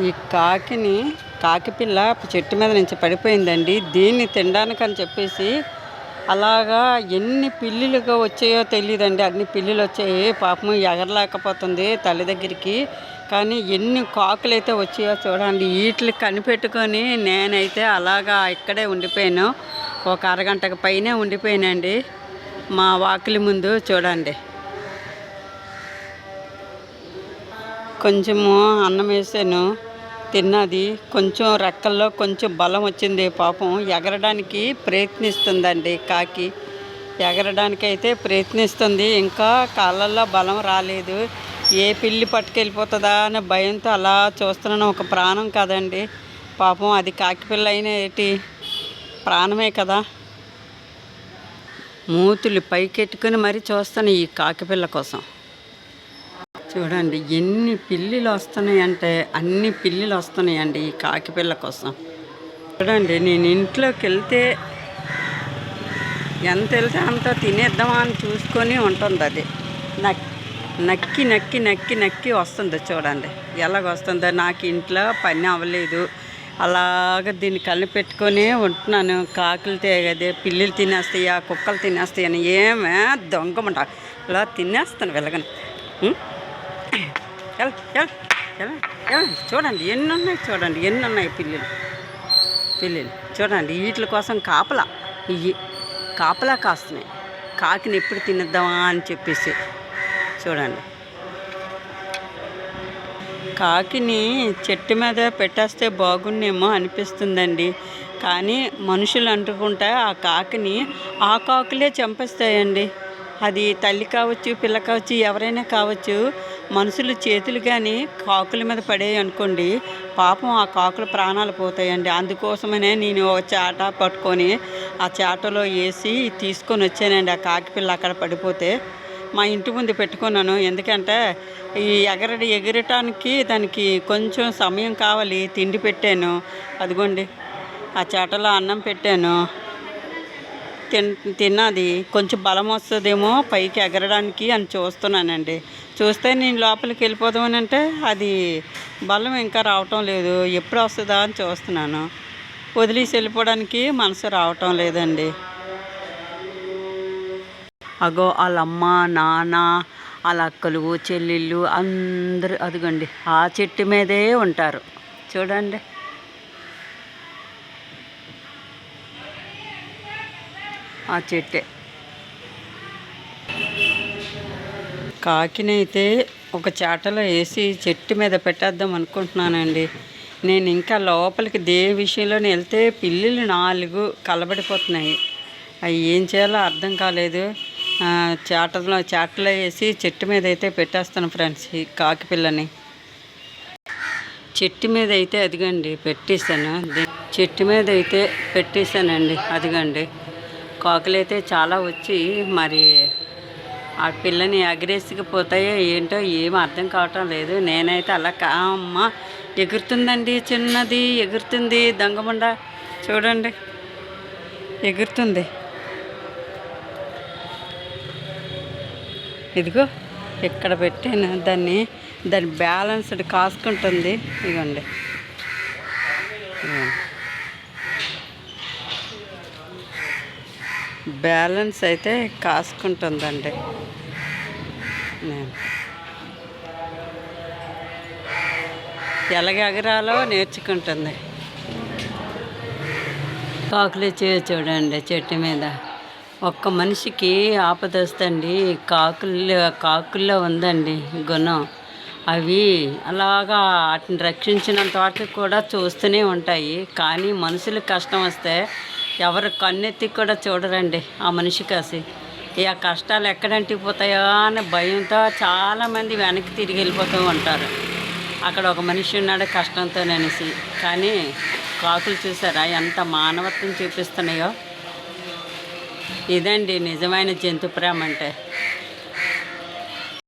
ఈ కాకిని కాకి పిల్ల చెట్టు మీద నుంచి పడిపోయిందండి. దీన్ని తినడానికి అని చెప్పేసి అలాగా ఎన్ని పిల్లులుగా వచ్చాయో తెలియదండి అన్ని పిల్లులు వచ్చాయి. పాపం ఎగరలేకపోతుంది తల్లి దగ్గరికి. కానీ ఎన్ని కాకులు అయితే వచ్చాయో చూడండి. వీటిని కనిపెట్టుకొని నేనైతే అలాగా ఇక్కడే ఉండిపోయాను. ఒక అరగంటకు పైనే ఉండిపోయానండి. మా వాకిలి ముందు చూడండి. కొంచెము అన్నం వేసాను. తిన్నది. కొంచెం రెక్కల్లో కొంచెం బలం వచ్చింది పాపం. ఎగరడానికి ప్రయత్నిస్తుందండి కాకి. ఎగరడానికి అయితే ప్రయత్నిస్తుంది. ఇంకా కాళ్ళల్లో బలం రాలేదు. ఏ పిల్లి పట్టుకెళ్ళిపోతుందా అనే భయంతో అలా చూస్తున్నాను. ఒక ప్రాణం కదండి. పాపం అది కాకి పిల్ల అయినా ఏంటి? ప్రాణమే కదా. మూతులు పైకెట్టుకుని మరీ చూస్తాను ఈ కాకి పిల్ల కోసం. చూడండి ఎన్ని పిల్లిలు వస్తున్నాయంటే అన్ని పిల్లిలు వస్తున్నాయండి ఈ కాకి పిల్ల కోసం. చూడండి నేను ఇంట్లోకి వెళ్తే ఎంత వెళ్తే అంత తినేద్దామా అని చూసుకొని ఉంటుంది అది. నక్ నక్కి నక్కి నక్కి నక్కి వస్తుంది చూడండి. ఎలాగ వస్తుందో నాకు ఇంట్లో పని అవ్వలేదు. అలాగ దీన్ని కళ్ళు పెట్టుకొని ఉంటున్నాను. కాకులు తేగదే పిల్లులు తినేస్తాయా కుక్కలు తినేస్తాయని అని ఏమే దొంగమంట ఇలా తినేస్తాను వెళ్ళగను ఎల్, ఎల్, ఎల్, ఎల్. చూడండి ఎన్ని ఉన్నాయి చూడండి ఎన్ని ఉన్నాయి పిల్లులు. పిల్లులు చూడండి వీటి కోసం కాపలా ఇవి కాపలా కాస్తున్నాయి. కాకిని ఎప్పుడు తినేద్దామా అని చెప్పేసి చూడండి. కాకిని చెట్టు మీద పెట్టేస్తే బాగున్నేమో అనిపిస్తుందండి. కానీ మనుషులు అంటుకుంటే ఆ కాకిని ఆ కాకులే చంపేస్తాయండి. అది తల్లి కావచ్చు పిల్ల కావచ్చు ఎవరైనా కావచ్చు మనుషులు చేతులు కానీ కాకుల మీద పడేవి అనుకోండి పాపం ఆ కాకుల ప్రాణాలు పోతాయండి. అందుకోసమనే నేను ఒక చాట పట్టుకొని ఆ చాటలో వేసి తీసుకొని వచ్చానండి. ఆ కాకిపిల్ల అక్కడ పడిపోతే మా ఇంటి ముందు పెట్టుకున్నాను. ఎందుకంటే ఈ ఎగర ఎగరటానికి దానికి కొంచెం సమయం కావాలి. తిండి పెట్టాను. అదిగోండి. ఆ చాటలో అన్నం పెట్టాను. తిన్ తిన్నది. కొంచెం బలం వస్తుందేమో పైకి ఎగరడానికి అని చూస్తున్నానండి. చూస్తే నేను లోపలికి వెళ్ళిపోదామని అంటే అది బలం ఇంకా రావటం లేదు. ఎప్పుడు వస్తుందా అని చూస్తున్నాను. వదిలేసి వెళ్ళిపోవడానికి మనసు రావటం లేదండి. అగో వాళ్ళ అమ్మ నాన్న వాళ్ళ అక్కలు చెల్లెళ్ళు అందరూ అదిగోండి ఆ చెట్టు మీదే ఉంటారు. చూడండి. ఆ చెట్టే. కాకినైతే ఒక చాటలో వేసి చెట్టు మీద పెట్టేద్దాం అనుకుంటున్నానండి. నేను ఇంకా లోపలికి దే విషయంలోనే వెళ్తే పిల్లులు నాలుగు కలబడిపోతున్నాయి. అవి ఏం చేయాలో అర్థం కాలేదు. చాటలో చాటలో వేసి చెట్టు మీద అయితే పెట్టేస్తాను ఫ్రెండ్స్ ఈ కాకి పిల్లని. చెట్టు మీద అయితే అదిగండి పెట్టేశాను. చెట్టు మీద అయితే పెట్టేశానండి అదిగండి. కాకులు అయితే చాలా వచ్చి మరి ఆ పిల్లని అగ్రేసికి పోతాయో ఏంటో ఏం అర్థం కావటం లేదు. నేనైతే అలా కా అమ్మ ఎగురుతుందండి చిన్నది ఎగురుతుంది దొంగముండ. చూడండి ఎగురుతుంది. ఇదిగో ఇక్కడ పెట్టాను దాన్ని. దాని బ్యాలెన్స్డ్ కాసుకుంటుంది ఇదిగోండి. బ్యాలెన్స్ అయితే కాసుకుంటుందండి. నేను. ఎలాగ ఎగరాలో నేర్చుకుంటుంది. కాకులు చే చూడండి చెట్టు మీద. ఒక్క మనిషికి ఆపద వస్తండి కాకుల్లో కాకుల్లో ఉందండి గుణం. అవి అలాగా వాటిని రక్షించినంత వాటికి కూడా చూస్తూనే ఉంటాయి. కానీ మనుషులకు కష్టం వస్తే ఎవరు కన్నెత్తి కూడా చూడరండి ఆ మనిషి కాసి. ఇక ఆ కష్టాలు ఎక్కడంటికి పోతాయో అనే భయంతో చాలామంది వెనక్కి తిరిగి వెళ్ళిపోతూ ఉంటారు. అక్కడ ఒక మనిషి ఉన్నాడు కష్టంతో అనేసి. కానీ కాకులు చూసారా ఎంత మానవత్వం చూపిస్తున్నాయో. ఇదండి నిజమైన జంతు ప్రేమ అంటే.